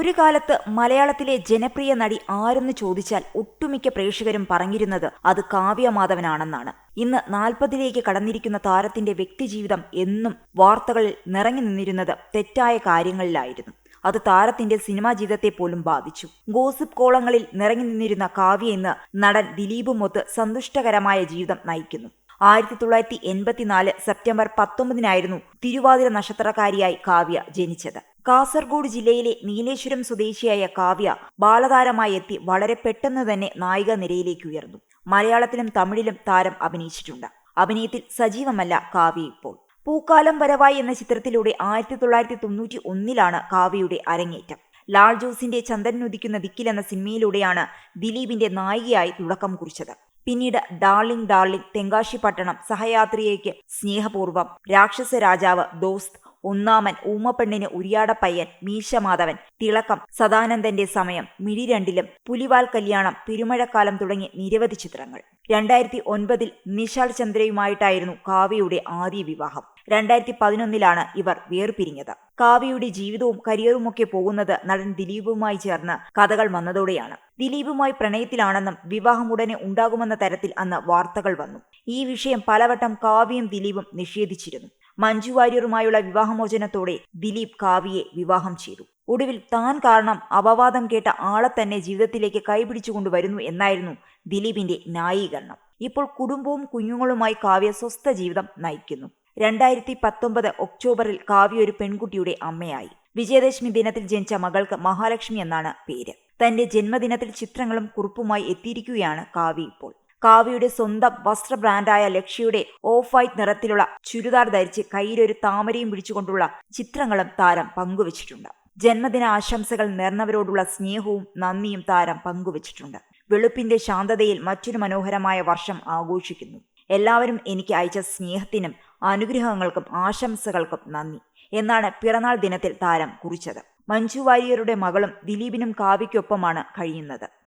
ഒരു കാലത്ത് മലയാളത്തിലെ ജനപ്രിയ നടി ആരെന്ന് ചോദിച്ചാൽ ഒട്ടുമിക്ക പ്രേക്ഷകരും പറഞ്ഞിരുന്നത് അത് കാവ്യമാധവനാണെന്നാണ് ഇന്ന് നാൽപ്പതിലേക്ക് കടന്നിരിക്കുന്ന താരത്തിന്റെ വ്യക്തിജീവിതം എന്നും വാർത്തകളിൽ നിറങ്ങി നിന്നിരുന്നത് തെറ്റായ കാര്യങ്ങളിലായിരുന്നു. അത് താരത്തിന്റെ സിനിമാ ജീവിതത്തെ പോലും ബാധിച്ചു. ഗോസിപ്പ് കോളങ്ങളിൽ നിറങ്ങി നിന്നിരുന്ന കാവ്യ ഇന്ന് നടൻ ദിലീപുമൊത്ത് സന്തുഷ്ടകരമായ ജീവിതം നയിക്കുന്നു. ആയിരത്തി തൊള്ളായിരത്തി എൺപത്തിനാല് സെപ്റ്റംബർ പത്തൊമ്പതിനായിരുന്നു തിരുവാതിര നക്ഷത്രക്കാരിയായി കാവ്യ ജനിച്ചത്. കാസർഗോഡ് ജില്ലയിലെ നീലേശ്വരം സ്വദേശിയായ കാവ്യ ബാലതാരമായി എത്തി വളരെ പെട്ടെന്ന് തന്നെ നായിക നിരയിലേക്ക് ഉയർന്നു. മലയാളത്തിലും തമിഴിലും താരം അഭിനയിച്ചിട്ടുണ്ട്. അഭിനയത്തിൽ സജീവമല്ല കാവ്യ ഇപ്പോൾ. പൂക്കാലം വരവായി എന്ന ചിത്രത്തിലൂടെ ആയിരത്തി തൊള്ളായിരത്തി തൊണ്ണൂറ്റി ഒന്നിലാണ് കാവ്യയുടെ അരങ്ങേറ്റം. ലാൽ ജോസിന്റെ ചന്ദ്രൻ ഉദിക്കുന്ന ദിക്കിൽ എന്ന സിനിമയിലൂടെയാണ് ദിലീപിന്റെ നായികയായി തുടക്കം കുറിച്ചത്. പിന്നീട് ഡാർലിംഗ് ഡാർലിംഗ് തെങ്കാശി പട്ടണം സഹയാത്രിയേക്ക് സ്നേഹപൂർവം രാക്ഷസ രാജാവ് ദോസ്ത് ഒന്നാമൻ ഊമപ്പെണ്ണിന് ഉരിയാടപ്പയ്യൻ മീശമാധവൻ. തിളക്കം സദാനന്ദന്റെ സമയം. മിഴി രണ്ടിലും പുലിവാൽ കല്യാണം പെരുമഴക്കാലം തുടങ്ങി നിരവധി ചിത്രങ്ങൾ. രണ്ടായിരത്തി ഒൻപതിൽ നിശാൽ ചന്ദ്രയുമായിട്ടായിരുന്നു കാവ്യയുടെ ആദ്യ വിവാഹം. രണ്ടായിരത്തി പതിനൊന്നിലാണ് ഇവർ വേർപിരിഞ്ഞത്. കാവ്യയുടെ ജീവിതവും കരിയറുമൊക്കെ പോകുന്നത് നടൻ ദിലീപുമായി ചേർന്ന് കഥകൾ വന്നതോടെയാണ്. ദിലീപുമായി പ്രണയത്തിലാണെന്നും വിവാഹം ഉടനെ ഉണ്ടാകുമെന്ന തരത്തിൽ അന്ന് വാർത്തകൾ വന്നു. ഈ വിഷയം പലവട്ടം കാവ്യയും ദിലീപും നിഷേധിച്ചിരുന്നു. മഞ്ജു വാര്യറുമായുള്ള വിവാഹമോചനത്തോടെ ദിലീപ് കാവ്യയെ വിവാഹം ചെയ്തു. ഒടുവിൽ താൻ കാരണം അപവാദം കേട്ട ആളെ തന്നെ ജീവിതത്തിലേക്ക് കൈപിടിച്ചുകൊണ്ടുവരുന്നു എന്നായിരുന്നു ദിലീപിന്റെ ന്യായീകരണം. ഇപ്പോൾ കുടുംബവും കുഞ്ഞുങ്ങളുമായി കാവ്യ സ്വസ്ഥ ജീവിതം നയിക്കുന്നു. രണ്ടായിരത്തി പത്തൊമ്പത് ഒക്ടോബറിൽ കാവ്യ ഒരു പെൺകുട്ടിയുടെ അമ്മയായി. വിജയദശമി ദിനത്തിൽ ജനിച്ച മകൾക്ക് മഹാലക്ഷ്മി എന്നാണ് പേര്. തന്റെ ജന്മദിനത്തിൽ ചിത്രങ്ങളും കുറിപ്പുമായി എത്തിയിരിക്കുകയാണ് കാവ്യ ഇപ്പോൾ. കാവ്യയുടെ സ്വന്തം വസ്ത്ര ബ്രാൻഡായ ലക്ഷ്യയുടെ ഓഫ് വൈറ്റ് നിറത്തിലുള്ള ചുരിദാർ ധരിച്ച് കയ്യിലൊരു താമരയും പിടിച്ചുകൊണ്ടുള്ള ചിത്രങ്ങളും താരം പങ്കുവച്ചിട്ടുണ്ട്. ജന്മദിന ആശംസകൾ നേർന്നവരോടുള്ള സ്നേഹവും നന്ദിയും താരം പങ്കുവച്ചിട്ടുണ്ട്. വെളുപ്പിന്റെ ശാന്തതയിൽ മറ്റൊരു മനോഹരമായ വർഷം ആഘോഷിക്കുന്നു. എല്ലാവരും എനിക്ക് അയച്ച സ്നേഹത്തിനും അനുഗ്രഹങ്ങൾക്കും ആശംസകൾക്കും നന്ദി. എന്നാണ് പിറന്നാൾ ദിനത്തിൽ താരം കുറിച്ചത്. മഞ്ജു വാര്യരുടെ മകളും ദിലീപിനും കാവ്യയ്ക്കൊപ്പമാണ് കഴിയുന്നത്.